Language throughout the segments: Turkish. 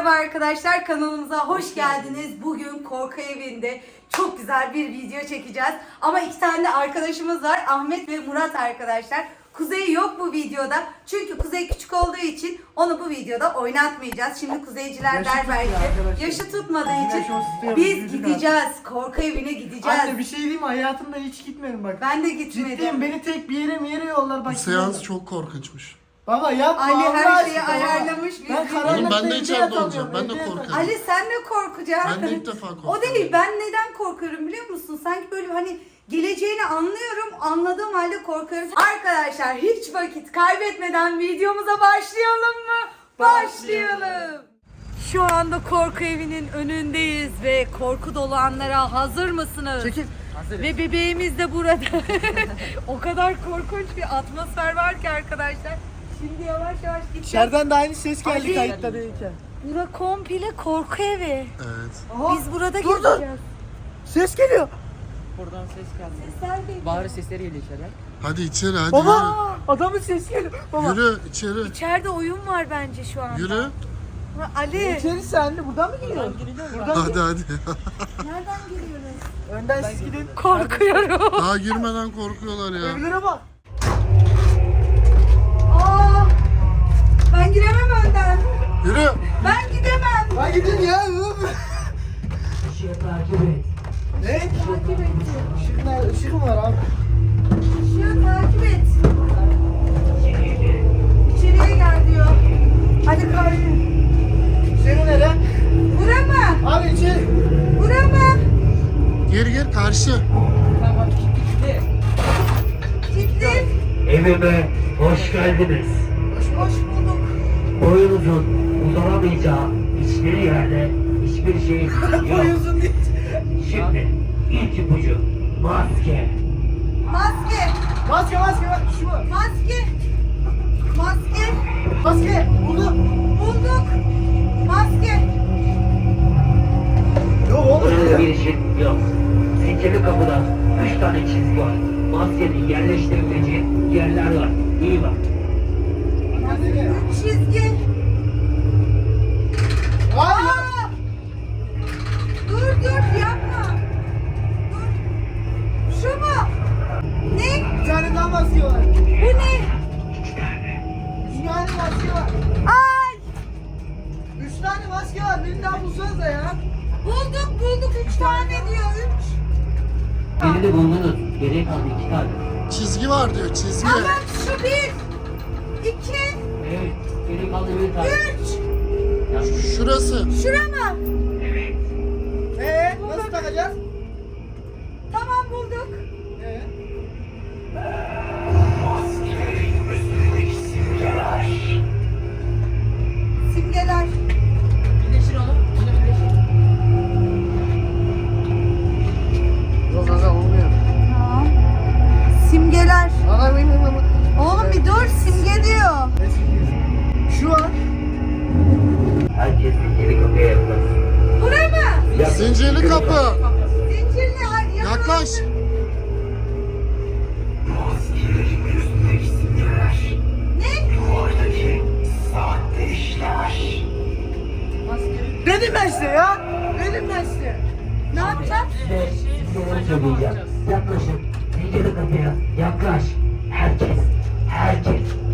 Merhaba arkadaşlar kanalımıza hoş geldiniz. Bugün korku evinde çok güzel bir video çekeceğiz. Ama iki tane de arkadaşımız var. Ahmet ve Murat arkadaşlar. Kuzey yok bu videoda. Çünkü Kuzey küçük olduğu için onu bu videoda oynatmayacağız. Şimdi Kuzeyciler Yaşı der tutmuyor belki. arkadaşlar. Yaşı tutmadığı Yaşı için biz gideceğiz. Korku evine gideceğiz. Anne bir şey diyeyim mi? Hayatımda hiç gitmedim bak. Ben de gitmedim. Ciddiyim beni tek bir yere mi yere yollar bak. Bu seans çok korkunçmuş. Baba yapma Ali Allah her şeyi aşkına ayarlamış, Ben gidiyoruz. karanlıkta Oğlum ben de evde içeride yatamıyorum, olacağım, ben de evde korkarım. Ali sen ne korkacaksın? Ben de ilk defa korktum. O değil ben neden korkarım biliyor musun? Sanki böyle hani geleceğini anlıyorum anladığım halde korkarım. Arkadaşlar hiç vakit kaybetmeden videomuza başlayalım mı? Başlayalım. Şu anda korku evinin önündeyiz ve korku dolu anlara hazır mısınız? Çekil. Ve bebeğimiz de burada. o kadar korkunç bir atmosfer var ki arkadaşlar. Şimdi yavaş yavaş gideceğiz. İçeriden de aynı ses geldi Ali. kayıtta değilken. Bura komple korku evi. Evet. Aha, Biz burada dur, dur. gezeceğiz. Ses geliyor. Buradan ses geldi. Sesler geliyor. Bağırı sesleri geliyor içeriden. Hadi içeri hadi Baba adamın sesi geliyor. Baba. yürü. Yürü içeri. İçeride oyun var bence şu anda. Yürü. Ha, Ali. İçerisi anne buradan mı giriyor? Buradan Hadi hadi. Nereden giriyoruz? Önden siz gidin. Korkuyorum. Daha girmeden korkuyorlar ya. Evlere bak. Ben giremem önden. Yürü. Ben gidemem. Ben gidin ya. Ne? Takip et. Işıklar, ışık mı var abi? Işığı takip et. İçeriye gel diyor. Hadi kardeşim. Senin nere? Bura mı? Abi içeri. Bura mı? Gir gir karşı. Gitti. Evime hoş geldiniz. Hoş bulduk. Boyunuzun uzanamayacağı hiçbir yerde hiçbir şey yok. Boyunuzun değil. Şimdi ilk ipucu maske. Maske. Maske maske bak şu mu? Maske. Maske. Maske. Buldum. Bulduk. Maske. Yok oğlum. Burada bir şey yok. Zincirli kapıda üç tane çizgi var. Maskenin yerleştirileceği yerler var. İyi bak. Çizgi. Hayır. Aa! Dur dur yapma. Dur. Şu mu? Ne? Bir tane daha var. Bu ne? Üç tane maske var. Ay! Üç tane maske var. Birini daha bulsanıza ya. Bulduk bulduk üç tane diyor üç. Birini buldunuz. Geriye kaldı iki tane. Çizgi var diyor çizgi. Tamam şu bir. İki, Evet. Geriye kaldı bir tane. Üç. Şurası. Şura mı? Ee, nasıl takacağız? Tamam bulduk. Ee? Simgeler. Birleştir Zincirli kapı. Zincirli Yaklaş. Ne? Duvardaki saatte işler. dedim ben size ya. Dedim ben size. Ne yapacağız? Ve simgeleri söyleyeceğim. Yaklaşın. Zincirli kapıya yaklaş. Herkes. Herkes.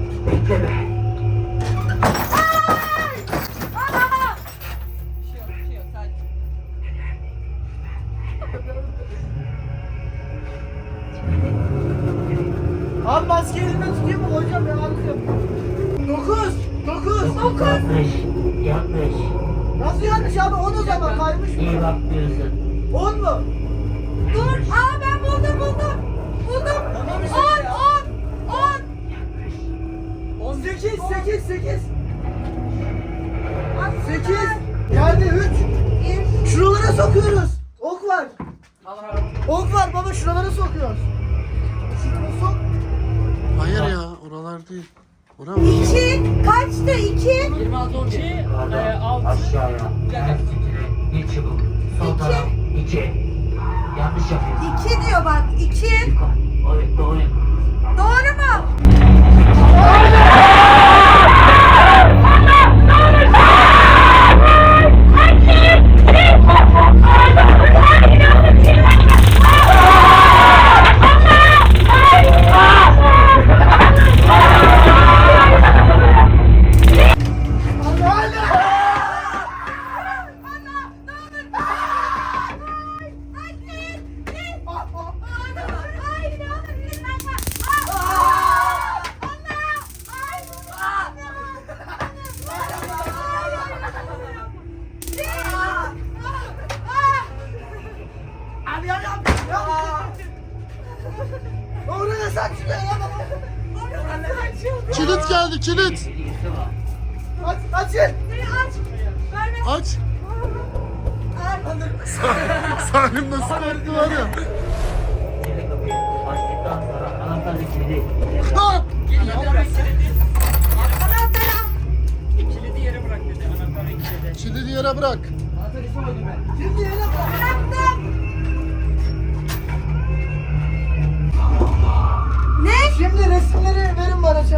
Daireleri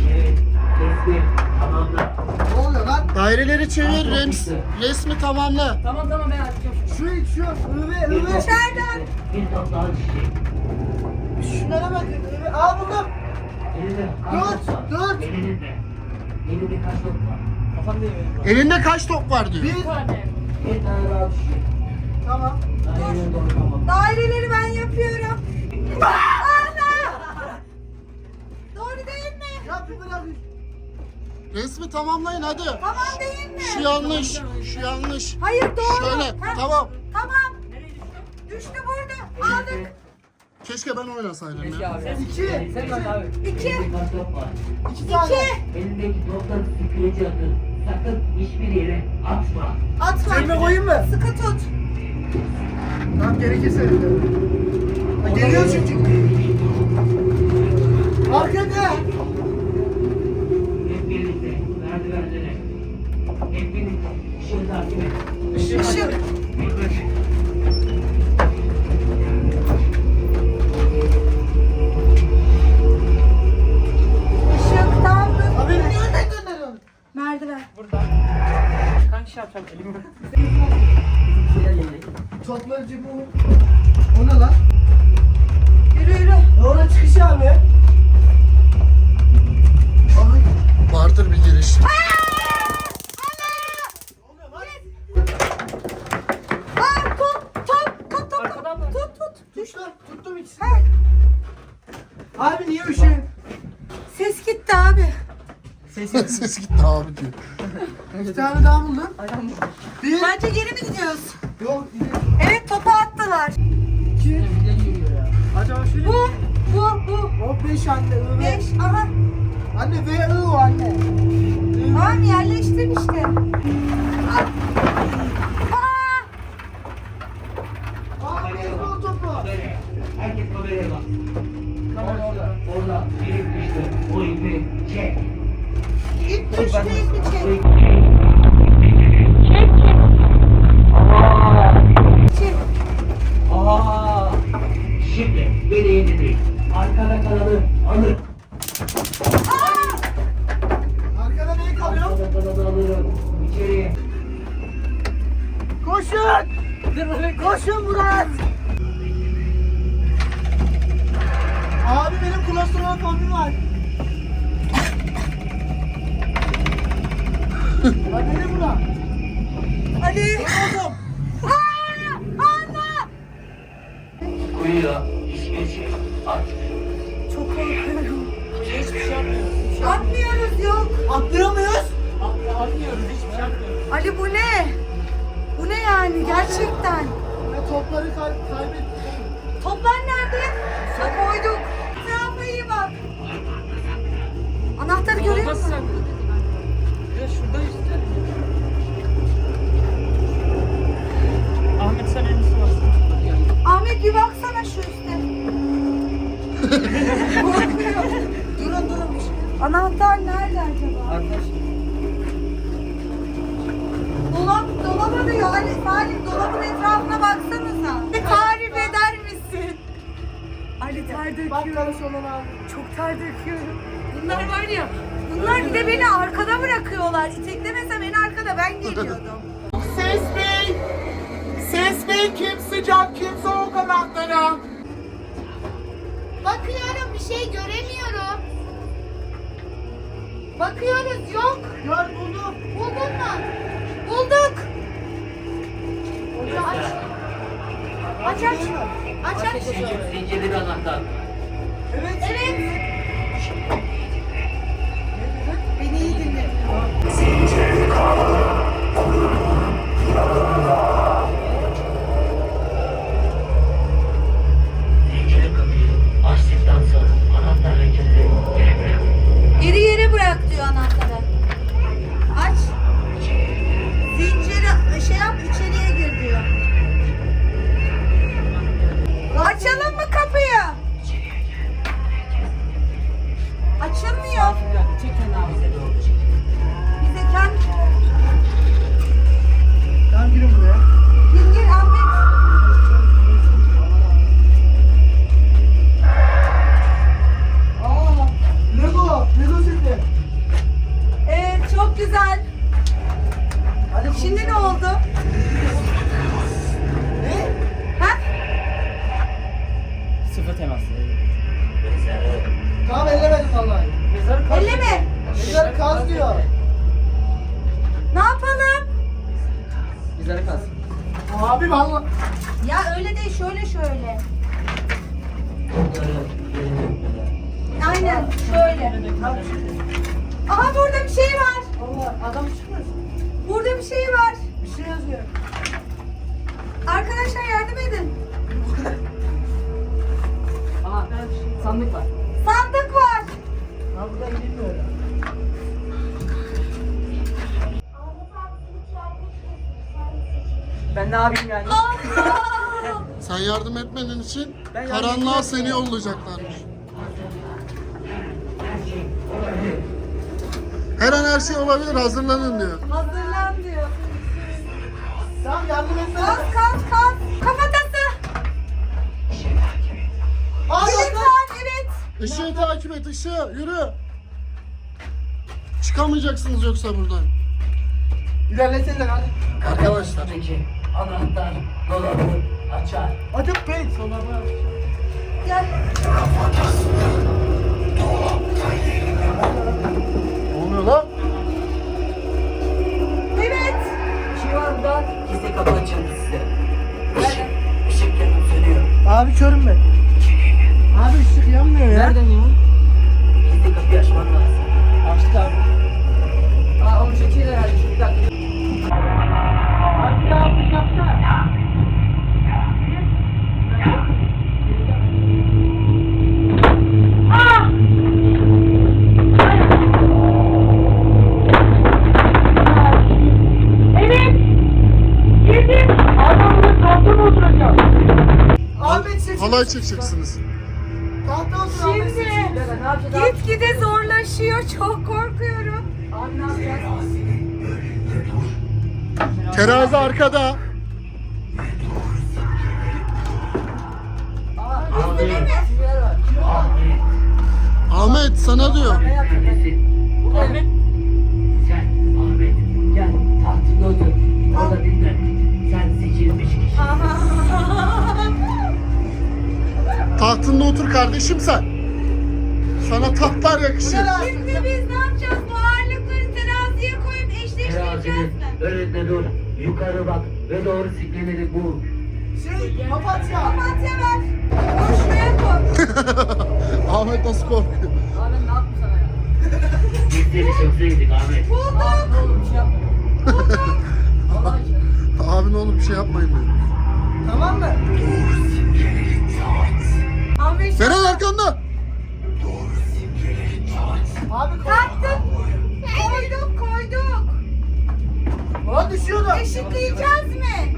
çevir. Resmi tamamla. Ne oluyor lan? Daireleri çevir, rems, resmi tamamla. Tamam tamam ben açacağım. Şu şu ıve Bir ıve. top- İçeriden. Bir top daha çiçek. Şunlara bakın ıve. Aa buldum. Dur, var? dur. Elinde. Kaç top var? Kafam değil benim. Elinde kaç top var diyor. Bir. Tane. Bir tane daha çiçek. Tamam. Tamam. Daireleri ben yapıyorum. Ana! Doğru değil mi? Ya bir bırak. Resmi tamamlayın hadi. Tamam değil mi? Şu yanlış, şu yanlış. Hayır doğru. Şöyle, Ha, tamam. Tamam. Düştü burada. Aldık. Keşke ben oynasaydım ya. abi. İki. Sen bak abi. İki. Elinde top var? İki tane. İki. Elindeki topları süpürece atın. Sakın hiçbir yere atma. Atma. Cebime koyayım mı? Sıkı tut. Tamam gerekirse. Ha, Geliyor çünkü. Arkada. Işık. Işık. Nereden gönderiyorsun? Merdiven. Burada. Kanka şey yapacağım elimi. Şeyler gelecek. Abi niye üşüyorsun? ses gitti abi. Ses gitti abi diyor. İki tane daha buldum. Bir. Bence geri mi gidiyoruz? Yok. bir. Evet topu attılar. İki. bir. Acaba şöyle. Bu. Bu. Bu. O beş anne. I. Beş. Aha. Anne V I o anne. Tamam yerleştir işte. Aa. Aa. Aa beyzbol topu. Böyle. Herkes kameraya bak. Çek. Çek. Aa! Şimdi beni yenildik. Arkada kalanı alır. Arkada ne kalıyor? Arkada kalanı alırım. İçeriye. Koşun. Dur. Koşun Murat. Abi benim klostrofobim var. Nereye bura? Ali. Oğlum. Kuyuya hiçbir şey at. Çok korkuyorum. Hiçbir şey yapmıyoruz. Atmıyoruz yok. Atlıyor muyuz? Atmıyoruz. Hiçbir şey yapmıyoruz. Ali bu ne? Bu ne yani gerçekten? Topları kay- kaybettik. Toplar nerede? Koyduk. Etrafa iyi bak. Anahtarı görüyor musun? Ya şurada işte. Ahmet sen en varsın. Ahmet bir baksana şu üstte. Korkuyor. Durun durun. bir şey- Anahtar nerede acaba? Dolap, dolaba diyor. Ali Salim dolabın etrafına baksanıza. Bir tarif eder misin? Ali ter Bak döküyor. karış olan abi. Çok ter döküyorum. Bunlar var ya. Bunlar bir de beni arkada bırakıyorlar. İteklemesem en arkada ben geliyordum. Ses bey. Ses bey kim sıcak kim soğuk anahtarı. Bakıyorum bir şey göremiyorum. Bakıyoruz yok. Gör buldum. Buldun mu? Bulduk. Aç. Aç aç. Aç aç. Zincir, zincirli bir anahtar. Evet. Evet. Beni iyi dinle. Zincirli Abi valla. Ya öyle değil şöyle şöyle. Aynen şöyle. Aha burada bir şey var. Allah adam çıkmaz. Burada bir şey var. Bir şey yazıyor. Arkadaşlar yardım edin. Aha sandık var. Sandık var. Ha burada gidilmiyor. Ben ne yapayım yani? Sen yardım etmediğin için Ben yardım karanlığa etmedim. seni yollayacaklarmış. Her an her şey olabilir hazırlanın diyor. Hazırlan diyor. Tamam yardım etme. Kas kas kas. Kafatası. Aa bak var evet. Işığı takip et ışığı yürü. Çıkamayacaksınız yoksa buradan. İlerletelim hadi. Arkadaşlar. Peki anahtar dolabı açar. Hadi bey. Gel. Ne oluyor lan? Evet. Var burada. Gizli kapı açıldı. Işık, ışık yanıp sönüyor. Abi körüm ben. Abi ışık yanmıyor ya. Nereden ya? Gizli kapıyı açman lazım. Açtık abi. Aa onu çekiyor herhalde. Şu bir dakika. Halay çekeceksiniz. Şimdi gitgide zorlaşıyor. Çok korkuyorum. Terazi arkada. Ahmet, sana diyor. Ahmet. Tahtında otur kardeşim sen. Sana tahtlar yakışır. Şimdi biz ne yapacağız? Bu ağırlıkları teraziye koyup eşleştireceğiz Terazinin mi? önünde dur. Yukarı bak ve doğru sikleleri bul. Şey papatya. Papatya ver. Şuraya koy. Ahmet nasıl korkuyor? Abi ben ne yaptım sana ya? Biz seni çok sevdik Ahmet. Bulduk. Abi ne olur bir şey yapma. Bulduk. Abi ne olur bir şey yapmayın diyor. Tamam mı? Ahmet Seren arkanda. Abi taktık. Koyduk koyduk. Aa düşüyordu. Eşitleyeceğiz mi?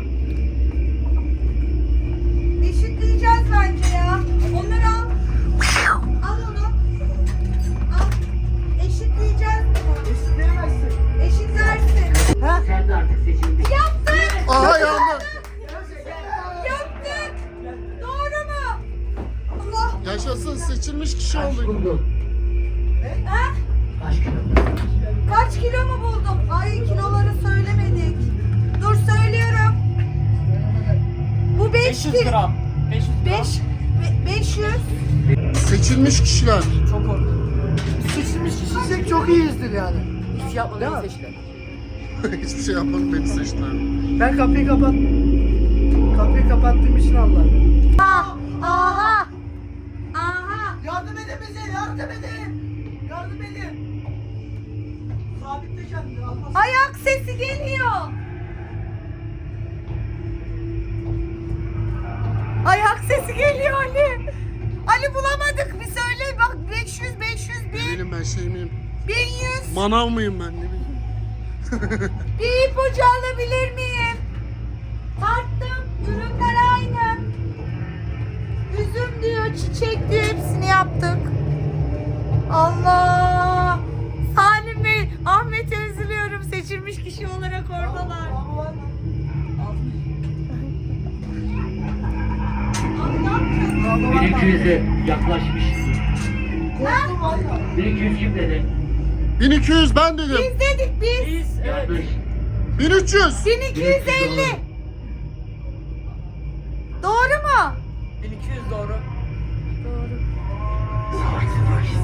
Eşitleyeceğiz bence ya. Onları al. Al onu. Al. Eşitleyeceğiz bunu. Eşitleyemezsin. Eşitlersin. Ha? Sen de artık seçilmiş. Yaptık. Aha yandı. Yaşasın seçilmiş kişi Kaç olduk. buldun? Ha? Kaç kilo? Mu buldum? Ay kiloları söylemedik. Dur söylüyorum. Bu 5 500 kilo. gram. 500 gram. 5 500. Seçilmiş kişiler. Çok korktum. Seçilmiş kişiysek çok iyiyizdir yani. Hiçbir şey yapmadım. Değil mi? Beni seçtiler. Hiçbir şey yapmadım beni seçtiler. Ben kapıyı kapat. Kapıyı kapattığım için Allah. Ah, aha. Yardım edin bize, yardım edin. Yardım edin. Sabitle kendini. Allah Ayak sesi geliyor. Ayak sesi geliyor Ali. Ali bulamadık bir söyle bak 500 500 Ne 1000 bileyim ben şey miyim? 1100 Manav mıyım ben ne bileyim. bir ipucu alabilir miyim? Yapacağız? 1200'e yaklaşmış. Korktum valla. 1200 kim dedi? 1200 ben dedim. Biz dedik biz. Biz evet. Yanlış. 1300. 1250. Doğru mu? 1200 doğru.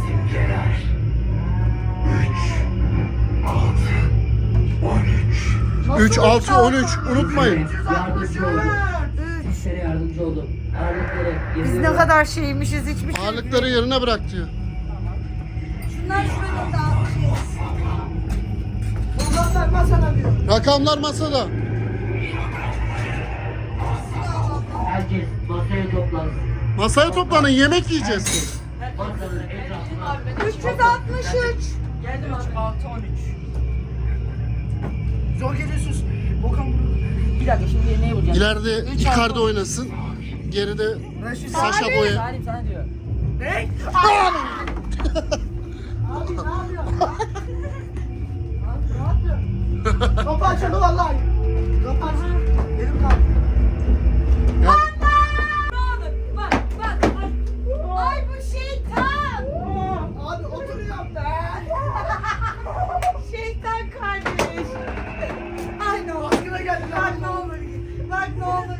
Simgeler. 3, 6, 13. Unutmayın. Yardımcı oldu. Sizlere yardımcı oldu. Ağırlıkları Biz yerine ne bırak. Kadar şeymişiz hiçbir şey. Ağırlıkları yerine bırak diyor. Şunlar şurada dağılmışız. Bunlar masana diyor. Rakamlar masada. Herkes masaya toplansın. Masaya toplanın yemek yiyeceğiz. Masanın etrafına 363. Geldim abi. 6 13. Zor geliyorsunuz. Okan bunu. Bir dakika şimdi neyi bulacağım? İleride Icardi oynasın. Geride Saşa Boya. Salim sana diyor. Ne? Abi ne yapıyor? Abi ne yapıyor? Kapı açıldı vallahi. Kapı açıldı. Elim kaldı. Bak bak. Ay bu şeytan. Abi kardeş. Ay ne olur. Bak ne olur. Bak ne olur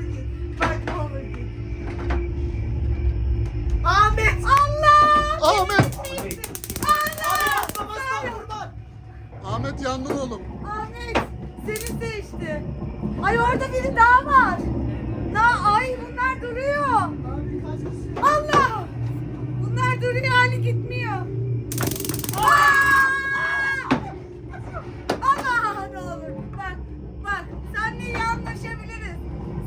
Ahmet yandın oğlum. Ahmet seni seçti. Ay orada biri daha var. Na ay bunlar duruyor. Allah. Bunlar duruyor hali gitmiyor. Aa! Allah ne olur. Bak bak seninle iyi anlaşabiliriz.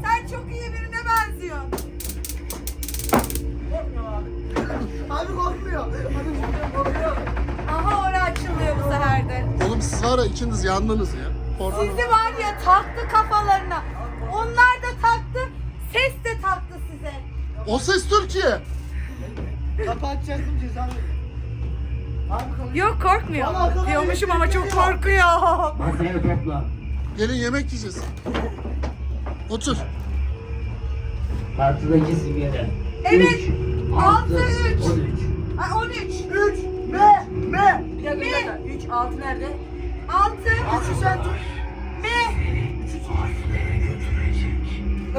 Sen çok iyi birine benziyorsun. Abi korkmuyor. Abi korkmuyor. Oğlum siz var ya ikiniz yandınız ya. Korkun. Sizi var ya taktı kafalarına. Onlar da taktı. Ses de taktı size. O ses Türkiye. Kapı açacaktım ceza veriyor. Abi konuş. Yok korkmuyor. Diyormuşum ama çok korkuyor. masaya topla. Gelin yemek yiyeceğiz. Otur. Kartıdaki simgeler. Evet. Üç, Altı, üç. 13. Ay 13. 3 M M Bir dakika bir dakika. 3 6 nerede? 6. Üçü sen tut. M.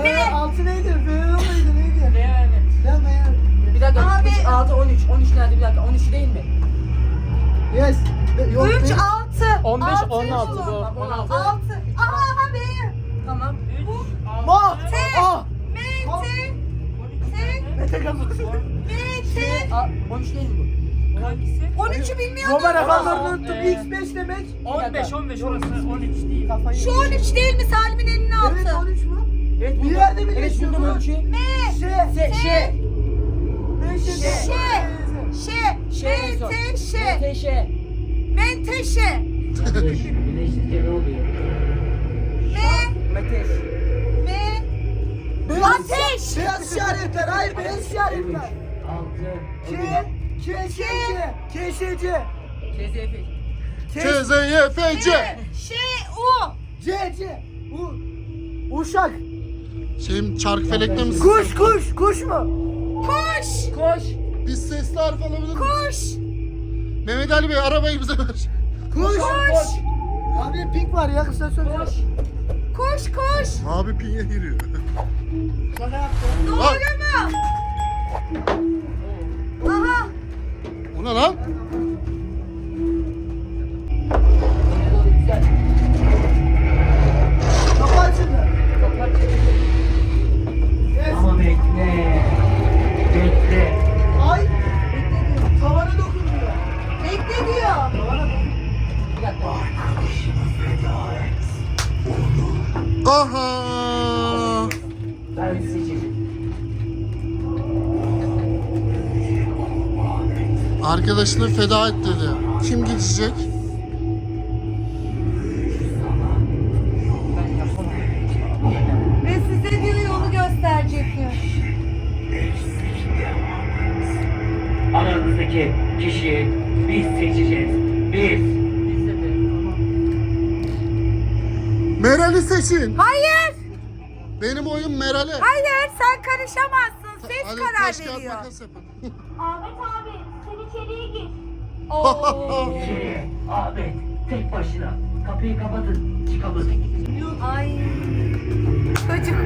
Ee, altı neydi? V mıydı neydi? Evet. Ben ben. Bir dakika. Abi. 3 6 13. 13 nerede bir dakika? 13 değil mi? Yes. Be- Yok 3 değil. 6. 15 16 bu. 16. 6. Aha aha B. Tamam. 3 Ma. T. Ah. M T. T. Mete kafası. M T. 13 değil mi bu? Hangisi? 13'ü bilmiyordum. Roma rakamlarını unuttum. X5 demek. 15 15 orası 13 değil. Şu 13 değil mi Salim'in elinin altı? Evet 13 mu? Evet, bir yerde birleşiyor. Evet, buldum ölçü. M. Ş. S. Ş. Ş. Ş. Ş. Menteşe. Menteşe. Menteşe. Birleşince ne oluyor? M. Meteş. M. Ateş. Beyaz işaretler. Hayır beyaz işaretler. 6. 2. Keseci. Keseci. KZF. Kes. KZYFC. Şey o. C C. U. Uşak. Şeyim çark felekte misin? Kuş kuş. Kuş mu? Koş. Koş. Biz sesli harf alabilir miyiz? Koş. Mehmet Ali Bey arabayı bize ver. Kuş. Koş. Abi pink var ya kısa söyle. Koş. Koş koş. Abi pinye giriyor. Sana yaptım. Doğru mu? O ne lan? Ama bekle. Bekle. Ay. Tavana dokunmuyor. Bekle diyor. Tavana dokunmuyor. Bir dakika. Aha. Arkadaşını feda et dedi. Kim gidecek? Ve size diyor yolu gösterecekmiş. Aranızdaki kişiyi biz seçeceğiz. Biz. Meral'i seçin. Hayır. Benim oyun Meral'e. Hayır sen karışamazsın. Ses Hadi karar taş kağıt veriyor. makas yapın. Ahmet abi içeriye gir. Oo. İçeriye. Ahmet tek başına. Kapıyı kapatın. Çıkalım. Ay. Çocuk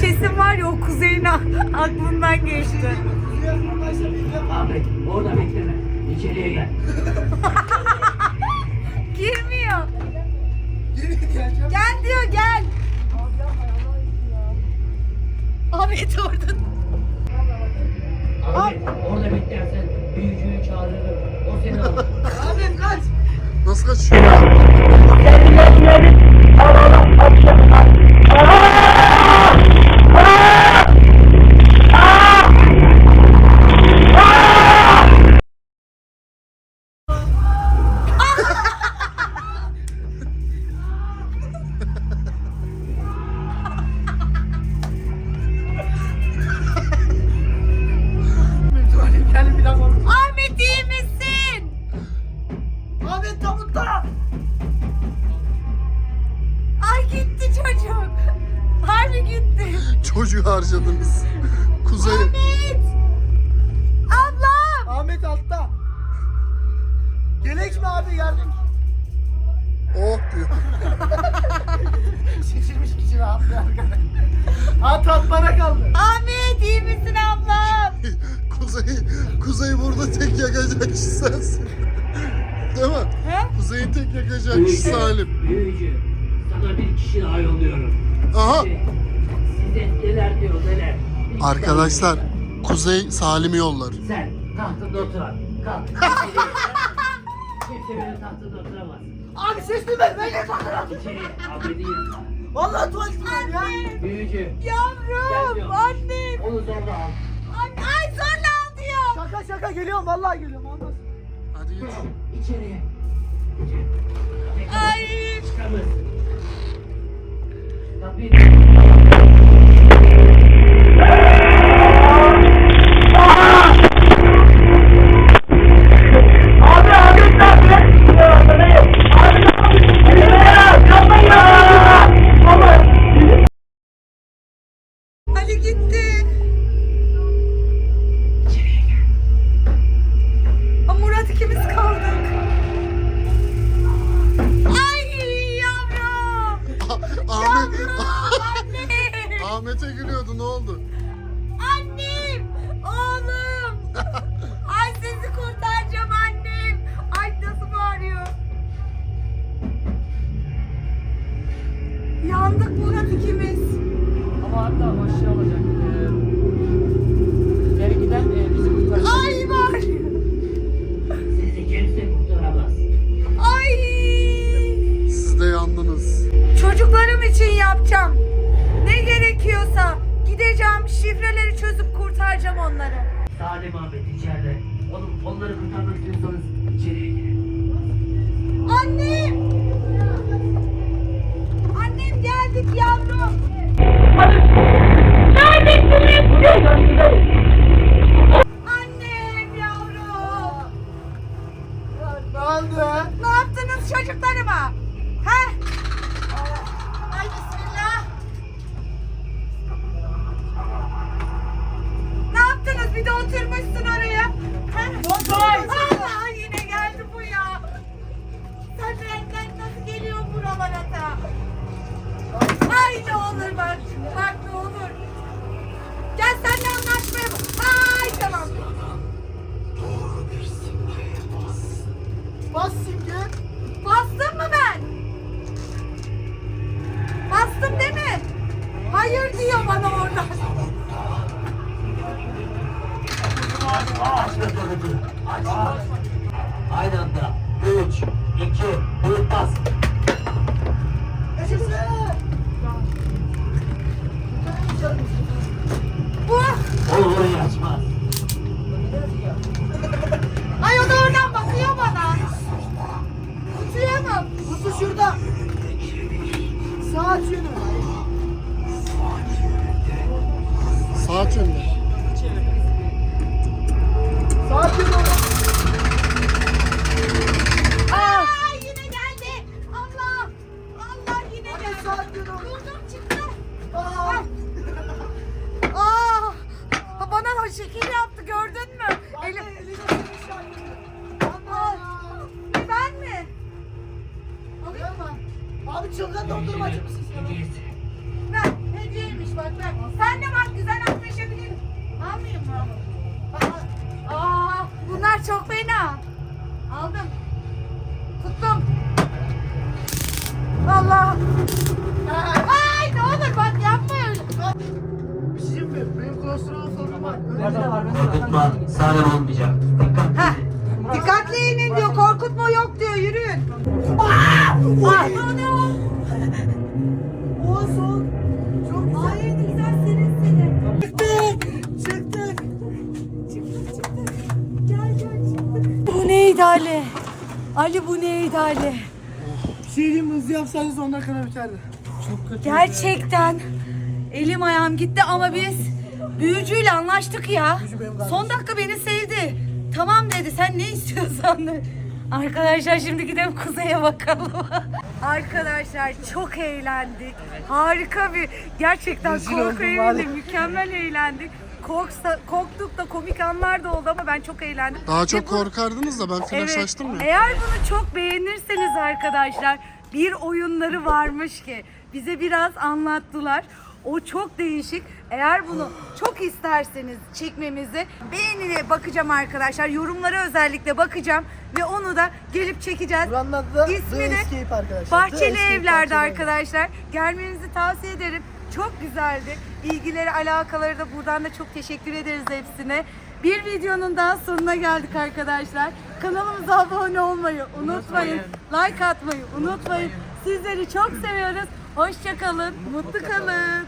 kesin var ya o kuzeyin aklından geçti. Ahmet orada bekleme. İçeriye gel. Girmiyor. Gel diyor gel. Ahmet orada. Ahmet orada beklersen büyüğünü çağırırım. O seni alır. Abi kaç. Nasıl kaçıyor? Sen yapmayalım. Allah Allah. Allah Allah. Dedeler diyor dedeler. Arkadaşlar Kuzey Salim'i yollar. Sen tahtında oturan. Kalk. Kimse benim tahtında oturamaz. Abi ses duymadı. Ben de tahtına İçeriye. Abi değil. Vallahi tuvaletim var. Büyücü. Yavrum. Annem. Onu zorla al. Anne, ay zorla al diyor. Şaka şaka geliyorum. Vallahi geliyorum. Olmaz. Hadi geç. İçeriye. İçeriye. Ay. Çıkamazsın. Thank you. oldu. Yapsaydınız 10 dakikada biterdi. Çok kötü. Gerçekten elim ayağım gitti ama biz büyücüyle anlaştık ya. Son dakika beni sevdi. Tamam dedi sen ne istiyorsan de. Arkadaşlar şimdi gidelim kuzeye bakalım. Arkadaşlar çok eğlendik. Harika bir gerçekten Rezil korku oldum evinde vallahi. mükemmel eğlendik. Korksa, korktuk da komik anlar da oldu ama ben çok eğlendim. Daha çok bu- korkardınız da ben flash açtım ya. eğer bunu çok beğenirseniz arkadaşlar bir oyunları varmış ki bize biraz anlattılar. O çok değişik. Eğer bunu çok isterseniz çekmemizi beğenine bakacağım arkadaşlar. Yorumlara özellikle bakacağım ve onu da gelip çekeceğiz. Buranın adı da İsmi The de Escape arkadaşlar. The Bahçeli Escape, Evler'de Bahçeli arkadaşlar. Gelmenizi tavsiye ederim. Çok güzeldi. İlgileri, alakaları da buradan da çok teşekkür ederiz hepsine. Bir videonun daha sonuna geldik arkadaşlar. Kanalımıza abone olmayı unutmayın. Like atmayı unutmayın. Sizleri çok seviyoruz. Hoşçakalın, mutlu kalın.